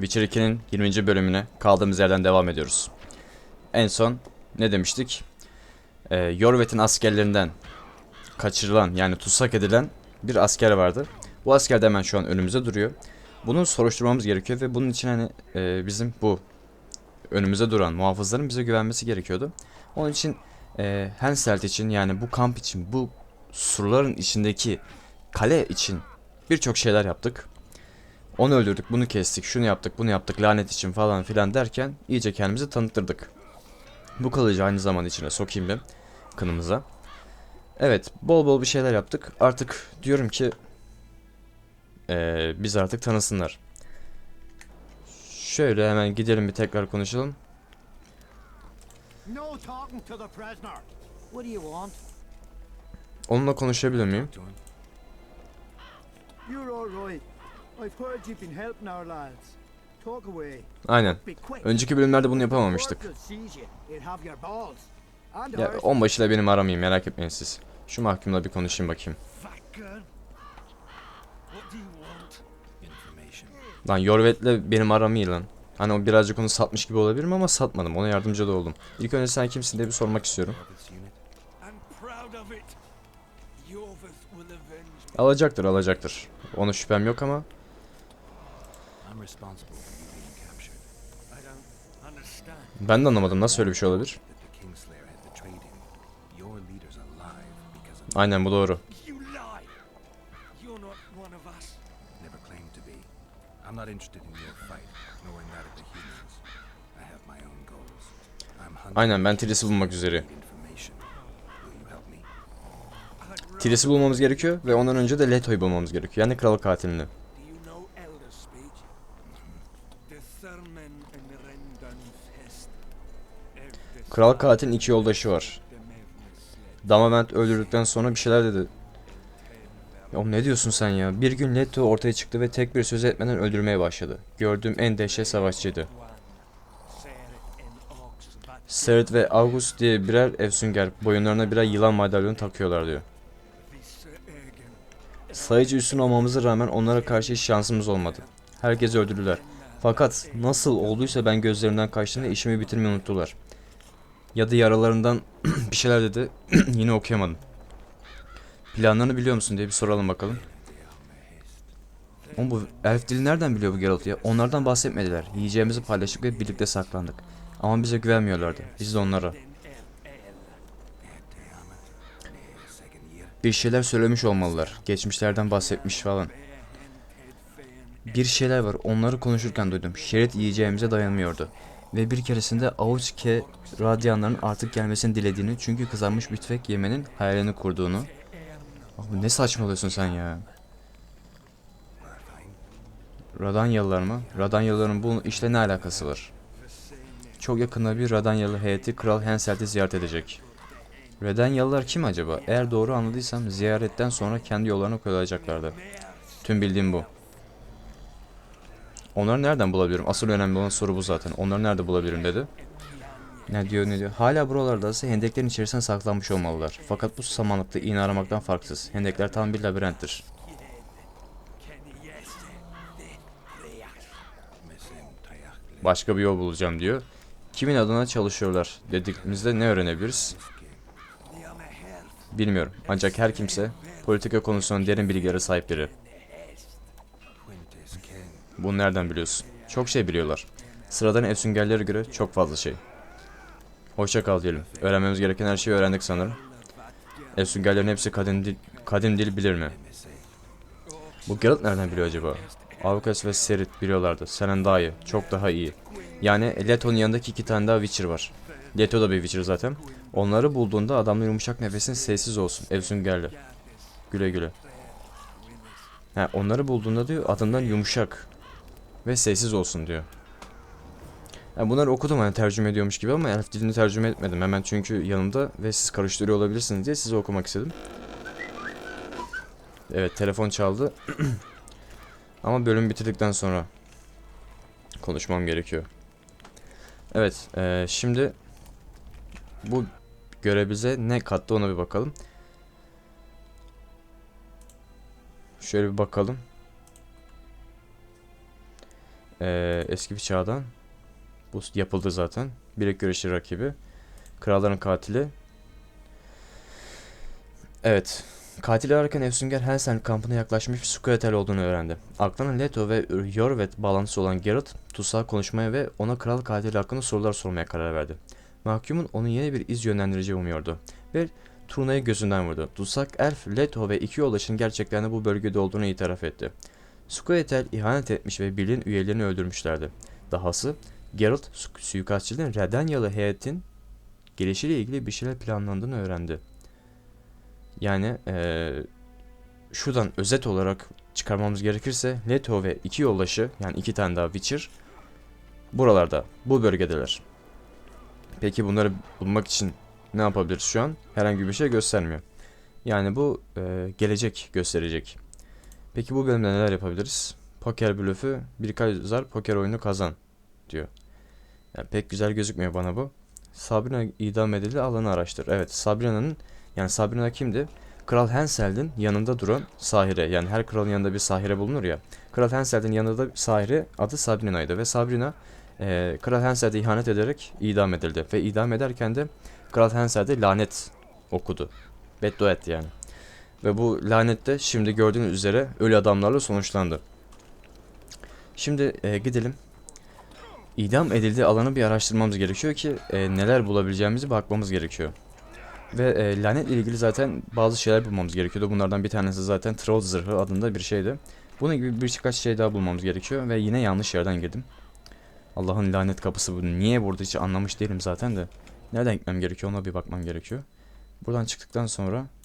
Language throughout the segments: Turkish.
Witcher 2'nin 20. bölümüne kaldığımız yerden devam ediyoruz. En son ne demiştik? Ee, Yorvet'in askerlerinden kaçırılan yani tutsak edilen bir asker vardı. Bu asker de hemen şu an önümüzde duruyor. Bunu soruşturmamız gerekiyor ve bunun için hani e, bizim bu önümüze duran muhafızların bize güvenmesi gerekiyordu. Onun için e, Henselt için yani bu kamp için bu surların içindeki kale için birçok şeyler yaptık. Onu öldürdük, bunu kestik, şunu yaptık, bunu yaptık, lanet için falan filan derken iyice kendimizi tanıttırdık. Bu kılıcı aynı zaman içine sokayım ben kınımıza. Evet, bol bol bir şeyler yaptık. Artık diyorum ki eee biz artık tanısınlar. Şöyle hemen gidelim bir tekrar konuşalım. Onunla konuşabilir miyim? You're all right. I've heard you've been helping our lads. Talk away. Aynen. Önceki bölümlerde bunu yapamamıştık. Ya onbaşıyla benim aramayın merak etmeyin siz. Şu mahkumla bir konuşayım bakayım. Lan Yorvet'le benim aram iyi lan. Hani o birazcık onu satmış gibi olabilirim ama satmadım. Ona yardımcı da oldum. İlk önce sen kimsin diye bir sormak istiyorum. Alacaktır alacaktır. Ona şüphem yok ama ben de anlamadım nasıl öyle bir şey olabilir. Aynen bu doğru. You lie. You're not one of us. never claimed to be. I'm not interested in your fight, nor in that of the humans. I have my own goals. I'm hunting Aynen ben Tiris'i bulmak üzere. Tiris'i bulmamız gerekiyor ve ondan önce de Leto'yu bulmamız gerekiyor. Yani kral katilini. Do you know Elder speech? The Thurmen and Rendan Fest. Ev- Kral katilin iki yoldaşı var. Damavent öldürdükten sonra bir şeyler dedi. Ya ne diyorsun sen ya? Bir gün Leto ortaya çıktı ve tek bir söz etmeden öldürmeye başladı. Gördüğüm en dehşet savaşçıydı. Seret ve August diye birer efsünger boyunlarına birer yılan madalyonu takıyorlar diyor. Sayıcı üstün olmamıza rağmen onlara karşı hiç şansımız olmadı. Herkesi öldürdüler. Fakat nasıl olduysa ben gözlerimden kaçtığında işimi bitirmeyi unuttular. Ya da yaralarından bir şeyler dedi. Yine okuyamadım. Planlarını biliyor musun diye bir soralım bakalım. Oğlum bu elf dili nereden biliyor bu Geralt ya? Onlardan bahsetmediler. Yiyeceğimizi paylaştık ve birlikte saklandık. Ama bize güvenmiyorlardı. Biz de onlara. Bir şeyler söylemiş olmalılar. Geçmişlerden bahsetmiş falan. Bir şeyler var. Onları konuşurken duydum. Şerit yiyeceğimize dayanmıyordu. Ve bir keresinde Avuçke radyanların artık gelmesini dilediğini çünkü kızarmış bir yemenin hayalini kurduğunu. Abi ne saçmalıyorsun sen ya? Radanyalılar mı? Radanyalıların bu işle ne alakası var? Çok yakında bir Radanyalı heyeti Kral Henselt'i ziyaret edecek. Radanyalılar kim acaba? Eğer doğru anladıysam ziyaretten sonra kendi yollarına koyulacaklardı. Tüm bildiğim bu. Onları nereden bulabilirim? Asıl önemli olan soru bu zaten. Onları nerede bulabilirim dedi. Ne diyor ne diyor. Hala buralardaysa hendeklerin içerisine saklanmış olmalılar. Fakat bu samanlıkta iğne aramaktan farksız. Hendekler tam bir labirenttir. Başka bir yol bulacağım diyor. Kimin adına çalışıyorlar dediğimizde ne öğrenebiliriz? Bilmiyorum. Ancak her kimse politika konusunda derin bilgilere sahip biri. Bunu nereden biliyorsun? Çok şey biliyorlar. Sıradan efsüngerlere göre çok fazla şey. Hoşça kal diyelim. Öğrenmemiz gereken her şeyi öğrendik sanırım. Efsüngerlerin hepsi kadim dil, kadim dil bilir mi? Bu Geralt nereden biliyor acaba? Avukas ve Serit biliyorlardı. Senden daha iyi. Çok daha iyi. Yani Leto'nun yanındaki iki tane daha Witcher var. Leto da bir Witcher zaten. Onları bulduğunda adamın yumuşak nefesin sessiz olsun. Efsüngerli. Güle güle. He, onları bulduğunda diyor adından yumuşak ve sessiz olsun diyor. Yani bunları okudum hani tercüme ediyormuş gibi ama elf dilini tercüme etmedim. Hemen çünkü yanımda ve siz karıştırıyor olabilirsiniz diye size okumak istedim. Evet telefon çaldı. ama bölüm bitirdikten sonra konuşmam gerekiyor. Evet eee, şimdi bu görev bize ne kattı ona bir bakalım. Şöyle bir bakalım. Ee, eski bir çağdan. Bu yapıldı zaten. Bilek güreşi rakibi. Kralların katili. Evet. Katil ararken Efsunger Hansen kampına yaklaşmış bir Squirtle olduğunu öğrendi. Aklına Leto ve Jorvet bağlantısı olan Geralt, tutsağı konuşmaya ve ona kral katili hakkında sorular sormaya karar verdi. Mahkumun onu yeni bir iz yönlendirici umuyordu ve turnayı gözünden vurdu. Tutsak Elf, Leto ve iki yoldaşın gerçekten bu bölgede olduğunu itiraf etti. Squirtle ihanet etmiş ve birliğin üyelerini öldürmüşlerdi. Dahası Geralt su- suikastçının Redanyalı heyetin gelişiyle ilgili bir şeyler planlandığını öğrendi. Yani eee, şuradan özet olarak çıkarmamız gerekirse Leto ve iki yoldaşı yani iki tane daha Witcher buralarda bu bölgedeler. Peki bunları bulmak için ne yapabiliriz şu an? Herhangi bir şey göstermiyor. Yani bu eee, gelecek gösterecek. Peki bu bölümde neler yapabiliriz? Poker blöfü birkaç zar poker oyunu kazan diyor. Yani pek güzel gözükmüyor bana bu. Sabrina idam edildi alanı araştır. Evet Sabrina'nın yani Sabrina kimdi? Kral Hensel'in yanında duran sahire. Yani her kralın yanında bir sahire bulunur ya. Kral Hensel'in yanında bir sahire adı Sabrina'ydı ve Sabrina eee Kral Hensel'de ihanet ederek idam edildi. Ve idam ederken de Kral Hensel'de lanet okudu. Beddua etti yani. Ve bu lanet de şimdi gördüğünüz üzere ölü adamlarla sonuçlandı. Şimdi eee, gidelim. İdam edildiği alanı bir araştırmamız gerekiyor ki eee, neler bulabileceğimizi bakmamız gerekiyor. Ve e, lanetle ilgili zaten bazı şeyler bulmamız gerekiyordu. Bunlardan bir tanesi zaten Troll Zırhı adında bir şeydi. Bunun gibi birkaç şey daha bulmamız gerekiyor ve yine yanlış yerden girdim. Allah'ın lanet kapısı bu. Niye burada hiç anlamış değilim zaten de. Nereden gitmem gerekiyor ona bir bakmam gerekiyor. Buradan çıktıktan sonra e,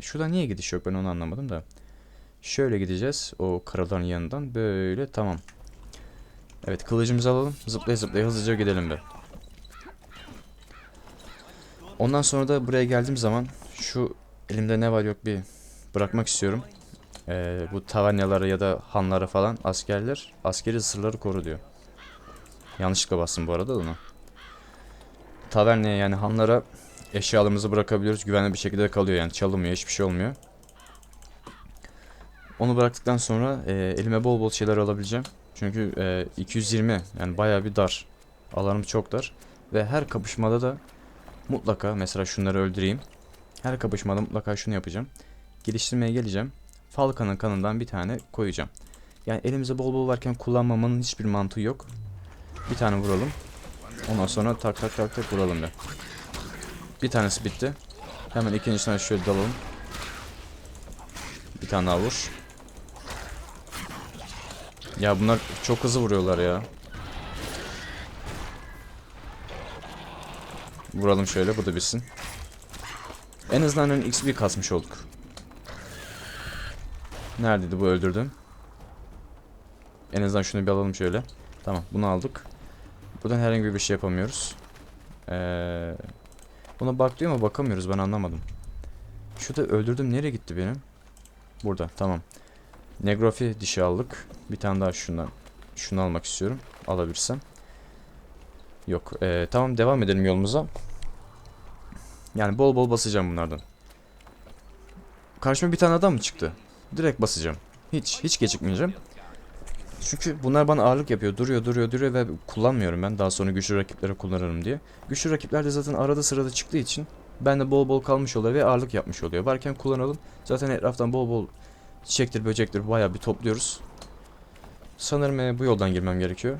şurada niye gidiş yok ben onu anlamadım da. Şöyle gideceğiz o karaların yanından böyle tamam. Evet kılıcımızı alalım zıplaya zıplaya hızlıca gidelim be. Ondan sonra da buraya geldiğim zaman şu elimde ne var yok bir bırakmak istiyorum. Ee, bu tavernalara ya da hanlara falan askerler askeri sırları koru diyor. Yanlışlıkla bastım bu arada da onu. Taverneye yani hanlara eşyalarımızı bırakabiliyoruz. Güvenli bir şekilde kalıyor yani çalınmıyor hiçbir şey olmuyor. Onu bıraktıktan sonra e, elime bol bol şeyler alabileceğim. Çünkü e, 220 yani bayağı bir dar. Alanım çok dar. Ve her kapışmada da Mutlaka mesela şunları öldüreyim. Her kapışmada mutlaka şunu yapacağım. Geliştirmeye geleceğim. Falkan'ın kanından bir tane koyacağım. Yani elimizde bol bol varken kullanmamanın hiçbir mantığı yok. Bir tane vuralım. Ondan sonra tak tak tak tak vuralım be. Bir tanesi bitti. Hemen ikincisine şöyle dalalım. Bir tane daha vur. Ya bunlar çok hızlı vuruyorlar ya. Vuralım şöyle bu da bitsin. En azından hani XP kasmış olduk. Neredeydi bu öldürdüm? En azından şunu bir alalım şöyle. Tamam bunu aldık. Buradan herhangi bir şey yapamıyoruz. Ee, buna bak diyor ama bakamıyoruz ben anlamadım. Şurada öldürdüm nereye gitti benim? Burada tamam. Negrofi dişi aldık. Bir tane daha şundan. Şunu almak istiyorum. Alabilirsem. Yok. ee, tamam devam edelim yolumuza. Yani bol bol basacağım bunlardan. Karşıma bir tane adam mı çıktı? Direkt basacağım. Hiç hiç gecikmeyeceğim. Çünkü bunlar bana ağırlık yapıyor. Duruyor duruyor duruyor ve kullanmıyorum ben. Daha sonra güçlü rakiplere kullanırım diye. Güçlü rakipler de zaten arada sırada çıktığı için ben de bol bol kalmış oluyor ve ağırlık yapmış oluyor. Varken kullanalım. Zaten etraftan bol bol çiçektir böcektir bayağı bir topluyoruz. Sanırım e, bu yoldan girmem gerekiyor.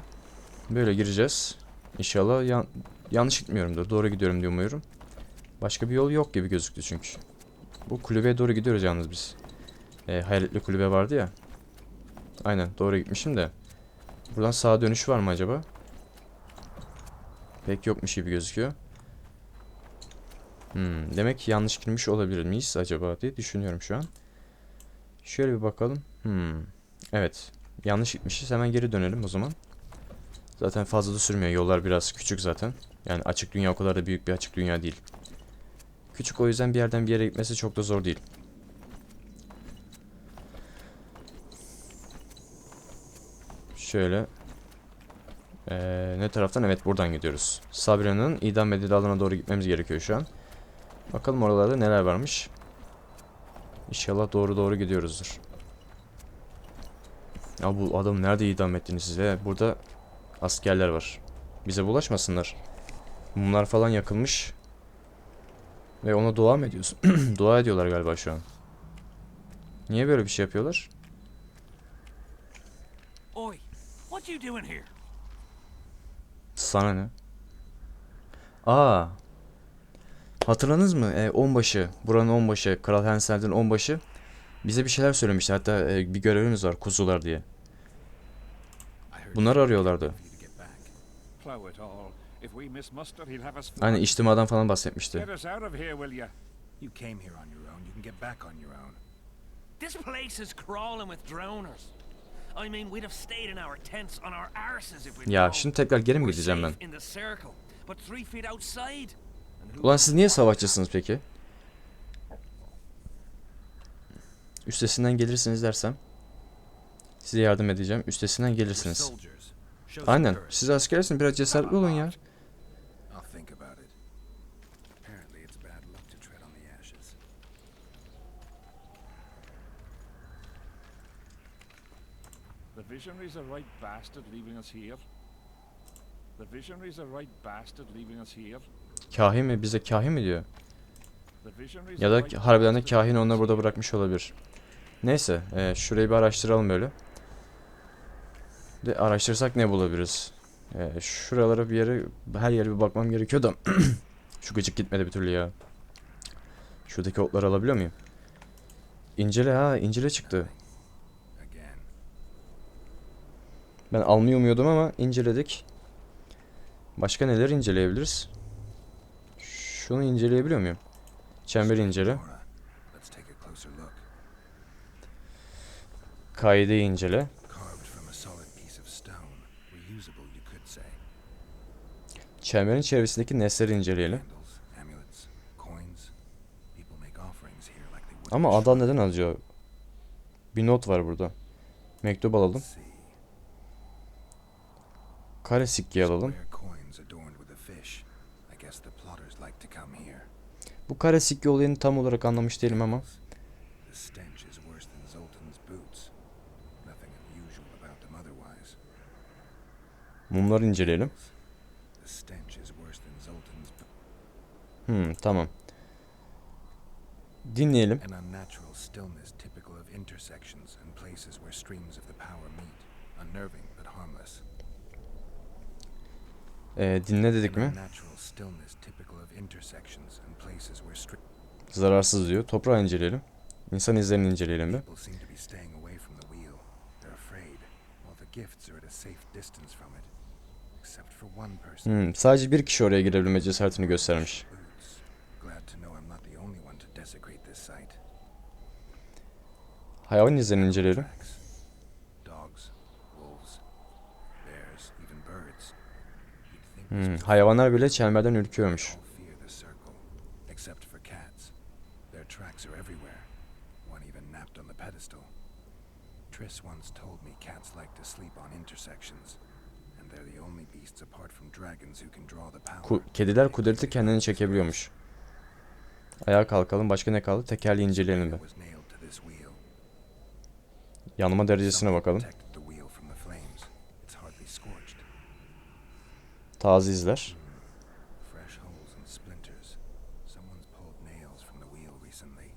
Böyle gireceğiz. İnşallah yan- yanlış gitmiyorumdur. Doğru gidiyorum diye umuyorum. Başka bir yol yok gibi gözüktü çünkü. Bu kulübeye doğru gidiyoruz yalnız biz. E, hayaletli kulübe vardı ya. Aynen doğru gitmişim de. Buradan sağa dönüş var mı acaba? Pek yokmuş gibi gözüküyor. Hmm, demek yanlış girmiş olabilir miyiz acaba diye düşünüyorum şu an. Şöyle bir bakalım. Hmm, evet. Yanlış gitmişiz. Hemen geri dönelim o zaman. Zaten fazla da sürmüyor. Yollar biraz küçük zaten. Yani açık dünya o kadar da büyük bir açık dünya değil. Küçük o yüzden bir yerden bir yere gitmesi çok da zor değil. Şöyle. Ee, ne taraftan? Evet buradan gidiyoruz. Sabrina'nın idam edildiği alana doğru gitmemiz gerekiyor şu an. Bakalım oralarda neler varmış. İnşallah doğru doğru gidiyoruzdur. Ya bu adamı nerede idam ettiniz siz ya? Burada askerler var. Bize bulaşmasınlar. Mumlar falan yakılmış. Ve ona dua mı ediyorsun? dua ediyorlar galiba şu an. Niye böyle bir şey yapıyorlar? You doing here? Sana ne? Aa. Hatırladınız mı? E, onbaşı. Buranın onbaşı. Kral Hensel'den onbaşı. Bize bir şeyler söylemişti. Hatta e, bir görevimiz var. Kuzular diye. Bunları arıyorlardı. Hani içtimadan falan bahsetmişti. This place is crawling with drowners. I mean, we'd have stayed in our tents on our arses if we'd Ya şimdi tekrar geri mi gideceğim ben? Ulan siz niye savaşçısınız peki? Üstesinden gelirsiniz dersem. Size yardım edeceğim. Üstesinden gelirsiniz. Aynen. Siz askersiniz. Biraz cesaretli olun ya. Visionary's a right bastard leaving us here. The visionary's a right bastard leaving us here. Kahin mi? Bize kahin mi diyor? Ya da harbiden de kahin onları burada bırakmış olabilir. Neyse. e, şurayı bir araştıralım böyle. De araştırsak ne bulabiliriz? E, şuralara bir yere, her yere bir bakmam gerekiyor da. Şu gıcık gitmedi bir türlü ya. Şuradaki otları alabiliyor muyum? İncele ha, incele çıktı. Ben almayı umuyordum ama inceledik. Başka neler inceleyebiliriz? Şunu inceleyebiliyor muyum? Çemberi incele. Kaideyi incele. Çemberin çevresindeki nesneleri inceleyelim. Ama adam neden yazıyor? Bir not var burada. Mektup alalım. Let's see. Kare sikkeyi alalım. Square coins adorned with a fish. I guess the plotters like to come here. Bu kare sikke olayını tam olarak anlamış değilim ama. Mumları inceleyelim. Hmm, tamam. Dinleyelim. An unnatural stillness typical of intersections and places where streams of the power meet. Unnerving but harmless. Ee, dinle dedik mi? Zararsız diyor. Toprağı inceleyelim. İnsan izlerini inceleyelim person. Hmm, sadece bir kişi oraya girebilme cesaretini göstermiş. Boots. Glad to know I'm not the only one to desecrate this site. Hayvan izlerini inceleyelim. Tracks. Dogs, wolves, bears, even birds. You'd think this Hmm, hayvanlar bile çemberden ürküyormuş. all fear the circle, except for cats. Their tracks are everywhere. One even napped on the pedestal. Triss once told me cats like to sleep on intersections, and they're the only beasts apart from dragons who can draw the power. Ku- kediler kudreti kendini çekebiliyormuş. Ayağa kalkalım. Başka ne kaldı? Tekerleği inceleyelim wheel. Yanma derecesine bakalım. protected the wheel from the flames. It's hardly scorched. Taze izler. Fresh holes and splinters. Someone's pulled nails from the wheel recently.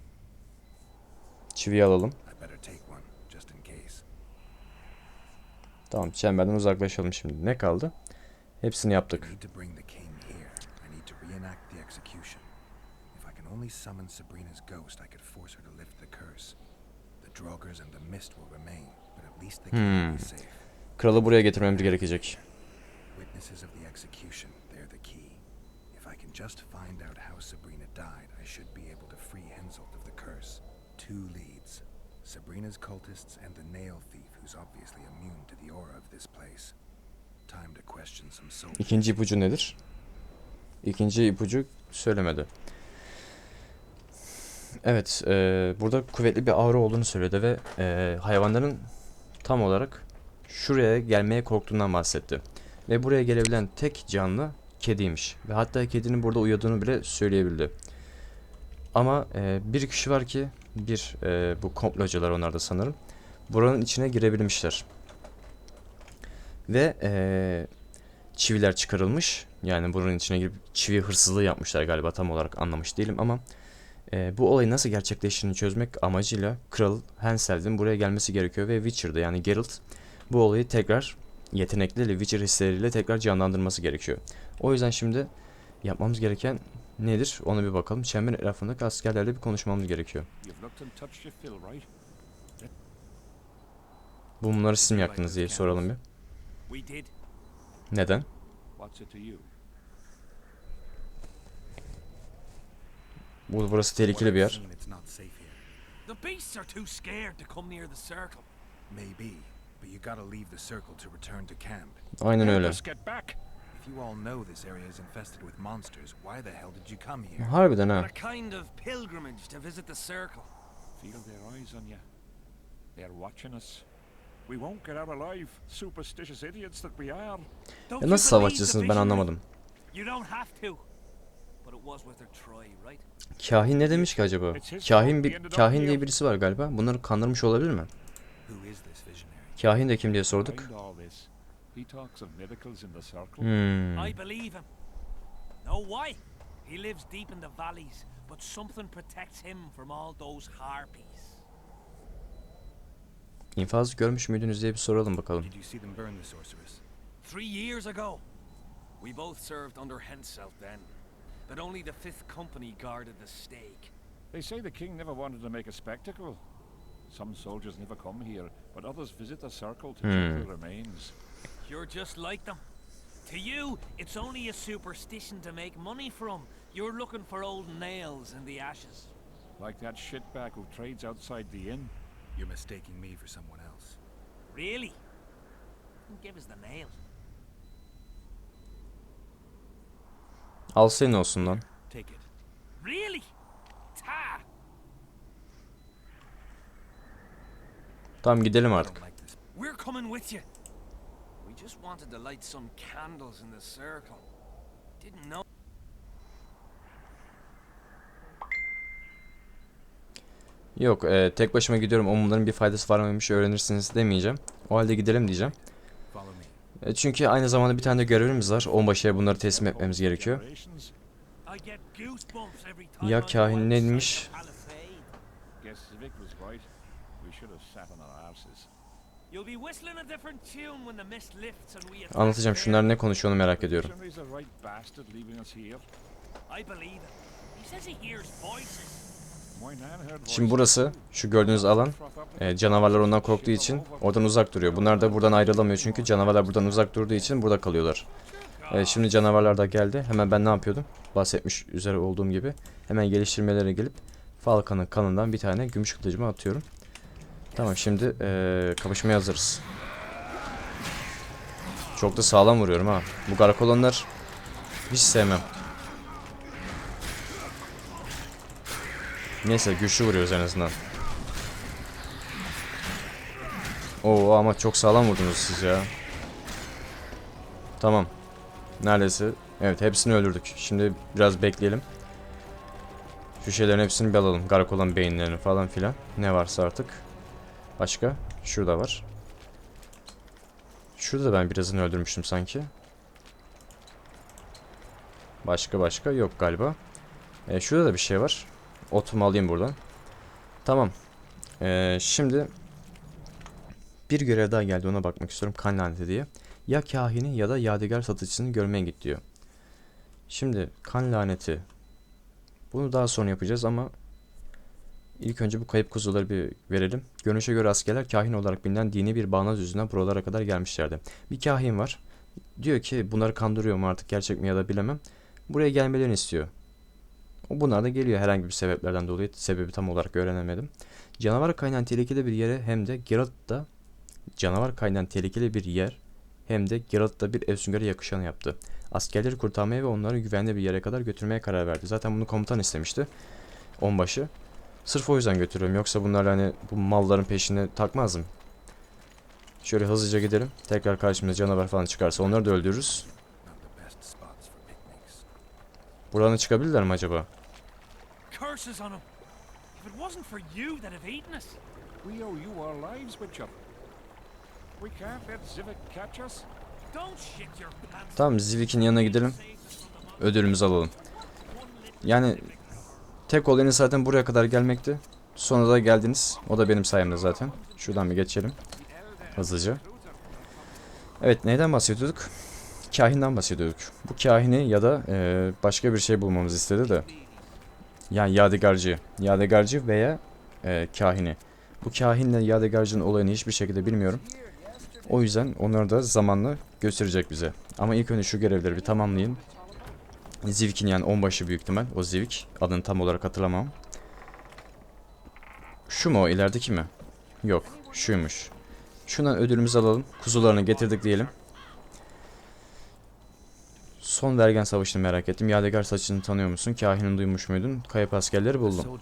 Çiviyi alalım. Tamam çemberden uzaklaşalım şimdi. Ne kaldı? Hepsini yaptık. can only summon Sabrina's ghost, I could force her to lift the curse. The Draugrs and the mist will remain, but at least the king will be Hmm. safe. Kralı buraya getirmemiz gerekecek. Witnesses of the execution, they're the key. If I can just find out how Sabrina died, I should be able to free Henselt of the curse. Two leads Sabrina's cultists and the nail thief, who's obviously immune to the aura of this place. Time to question some soldiers. İkinci ipucu nedir? İkinci ipucu söylemedi. Evet, e, burada kuvvetli bir aura olduğunu söyledi ve e, hayvanların tam olarak şuraya gelmeye korktuğundan bahsetti. Ve buraya gelebilen tek canlı kediymiş. Ve hatta kedinin burada uyadığını bile söyleyebildi. Ama e, bir kişi var ki, bir e, bu komplocular onlar da sanırım. buranın içine girebilmişler. Ve eee, çiviler çıkarılmış. Yani buranın içine girip çivi hırsızlığı yapmışlar galiba tam olarak anlamış değilim ama eee, bu olayı nasıl gerçekleştiğini çözmek amacıyla Kral Hansel'in buraya gelmesi gerekiyor ve Witcher'da yani Geralt bu olayı tekrar yetenekleriyle Witcher hisleriyle tekrar canlandırması gerekiyor. O yüzden şimdi yapmamız gereken nedir? Ona bir bakalım. Çemberin etrafındaki askerlerle bir konuşmamız gerekiyor. Bunları siz mi yaktınız diye soralım bir. Neden? Bu burası tehlikeli bir yer. The beasts are too scared to come near the circle. Maybe, but you gotta leave the circle to return to camp. Aynen öyle. us get back. If you all know this area is infested with monsters, why the hell did you come here? Harbiden On ha. a kind of pilgrimage to visit the circle. Feel their eyes on you. They're watching us. We won't get out alive, superstitious idiots that we are. Don't Ya you nasıl believe savaşçısınız the ben anlamadım. You don't have to. But it was worth a try, right? Kahin ne demiş ki acaba? Kahin bir kahin diye birisi var galiba. Bunları kandırmış olabilir mi? Kahin de kim diye sorduk. Hmm. I believe him. Know why? He lives deep in the valleys, but something protects him from all those harpies. İnfaz görmüş müydünüz diye bir soralım bakalım. Did you see them burn the sorceress? Three years ago, we both served under Henselt then, but only the Fifth Company guarded the stake. They say the king never wanted to make a spectacle. Some soldiers never come here, but others visit the circle to check Hmm. the remains. You're just like them. To you, it's only a superstition to make money from. You're looking for old nails in the ashes. Like that shitbag who trades outside the inn. You're mistaking me for someone else. Really? Give us the nail. Al senin olsun lan. Take it. Really? Ta! Tamam gidelim artık. We're coming with you. We just wanted to light some candles in the circle. Didn't know. Yok e, tek başıma gidiyorum o bunların bir faydası var mıymış öğrenirsiniz demeyeceğim. O halde gidelim diyeceğim. E, çünkü aynı zamanda bir tane de görevimiz var. Onbaşıya bunları teslim etmemiz gerekiyor. Ya kahin neymiş? Anlatacağım şunlar ne konuşuyor onu merak The ediyorum. Şimdi burası şu gördüğünüz alan e, canavarlar ondan korktuğu için oradan uzak duruyor. Bunlar da buradan ayrılamıyor çünkü canavarlar buradan uzak durduğu için burada kalıyorlar. E, şimdi canavarlar da geldi. Hemen ben ne yapıyordum? Bahsetmiş üzere olduğum gibi. Hemen geliştirmelere gelip Falcon'ın kanından bir tane gümüş kılıcımı atıyorum. Tamam şimdi e, kapışmaya hazırız. Çok da sağlam vuruyorum ha. Bu karakolonlar hiç sevmem. Neyse güçlü vuruyoruz en azından. Oo ama çok sağlam vurdunuz siz ya. Tamam. Neredeyse. Evet hepsini öldürdük. Şimdi biraz bekleyelim. Şu şeylerin hepsini bir alalım. Karakolan beyinlerini falan filan. Ne varsa artık. Başka? Şurada var. Şurada da ben birazını öldürmüştüm sanki. Başka başka yok galiba. E, şurada da bir şey var. Otumu alayım buradan. Tamam. E, şimdi bir görev daha geldi ona bakmak istiyorum. Kan laneti diye. Ya kahini ya da yadigar satıcısını görmeye git diyor. Şimdi kan laneti. Bunu daha sonra yapacağız ama ilk önce bu kayıp kuzuları bir verelim. Görünüşe göre askerler kahin olarak bilinen dini bir bağnaz yüzünden buralara kadar gelmişlerdi. Bir kahin var. Diyor ki bunları kandırıyor mu artık gerçek mi ya da bilemem. Buraya gelmelerini istiyor. O bunlar da geliyor herhangi bir sebeplerden dolayı. Sebebi tam olarak öğrenemedim. Canavar kaynayan tehlikeli bir yere hem de Geralt'ta canavar kaynayan tehlikeli bir yer hem de Geralt'ta bir efsüngara yakışanı yaptı. Askerleri kurtarmaya ve onları güvenli bir yere kadar götürmeye karar verdi. Zaten bunu komutan istemişti. Onbaşı. Sırf o yüzden götürüyorum. Yoksa bunlar hani bu malların peşine takmazdım. Şöyle hızlıca gidelim. Tekrar karşımıza canavar falan çıkarsa onları da öldürürüz. Buradan çıkabilirler mi acaba? Tamam Zivik'in yanına gidelim. Ödülümüzü alalım. Yani tek olayınız zaten buraya kadar gelmekti. Sonra da geldiniz. O da benim sayemde zaten. Şuradan bir geçelim. Hızlıca. Evet neyden bahsediyorduk? Kahinden bahsediyorduk. Bu kahini ya da eee, başka bir şey bulmamızı istedi de. Yani yadigarcı. Yadigarcı veya eee, kahini. Bu kahinle yadigarcının olayını hiçbir şekilde bilmiyorum. O yüzden onları da zamanla gösterecek bize. Ama ilk önce şu görevleri bir tamamlayın. Zivik'in yani onbaşı büyük ihtimal. O Zivik. Adını tam olarak hatırlamam. Şu mu o ilerideki mi? Yok. Şuymuş. Şundan ödülümüzü alalım. Kuzularını getirdik diyelim. Son vergen savaşını merak ettim. Yadigar saçını tanıyor musun? Kahinin duymuş muydun? Kayıp askerleri buldum.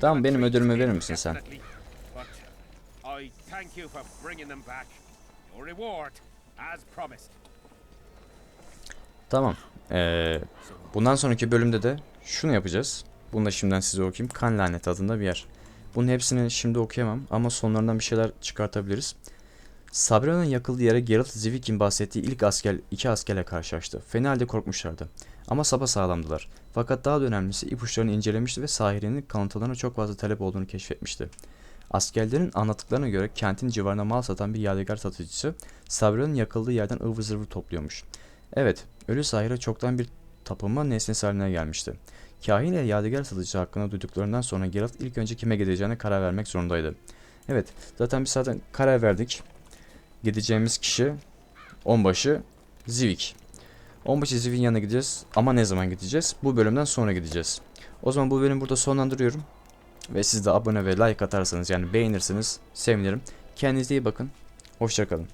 Tamam, benim ödülümü verir misin sen? indefinitely. But I thank you for bringing them back. Your reward, as promised. Tamam. Ee, bundan sonraki bölümde de şunu yapacağız. Bunu da şimdiden size okuyayım. Kan laneti adında bir yer. Bunun hepsini şimdi okuyamam ama sonlarından bir şeyler çıkartabiliriz. Sabrina'nın yakıldığı yere Geralt Zivik'in bahsettiği ilk asker, iki askerle karşılaştı. Fena halde korkmuşlardı. Ama sapa sağlamdılar. Fakat daha da önemlisi ipuçlarını incelemişti ve sahirenin kalıntılarına çok fazla talep olduğunu keşfetmişti. Askerlerin anlattıklarına göre kentin civarına mal satan bir yadigar satıcısı Sabrina'nın yakıldığı yerden ıvır zıvır topluyormuş. Evet, ölü sahire çoktan bir tapınma nesnesi haline gelmişti. Kahin ile yadigar satıcı hakkında duyduklarından sonra Geralt ilk önce kime gideceğine karar vermek zorundaydı. Evet, zaten biz zaten karar verdik. Gideceğimiz kişi onbaşı Zivik. Onbaşı Zivik'in yanına gideceğiz ama ne zaman gideceğiz? Bu bölümden sonra gideceğiz. O zaman bu bölümü burada sonlandırıyorum. Ve siz de abone ve like atarsanız yani beğenirseniz sevinirim. Kendinize iyi bakın. Hoşçakalın.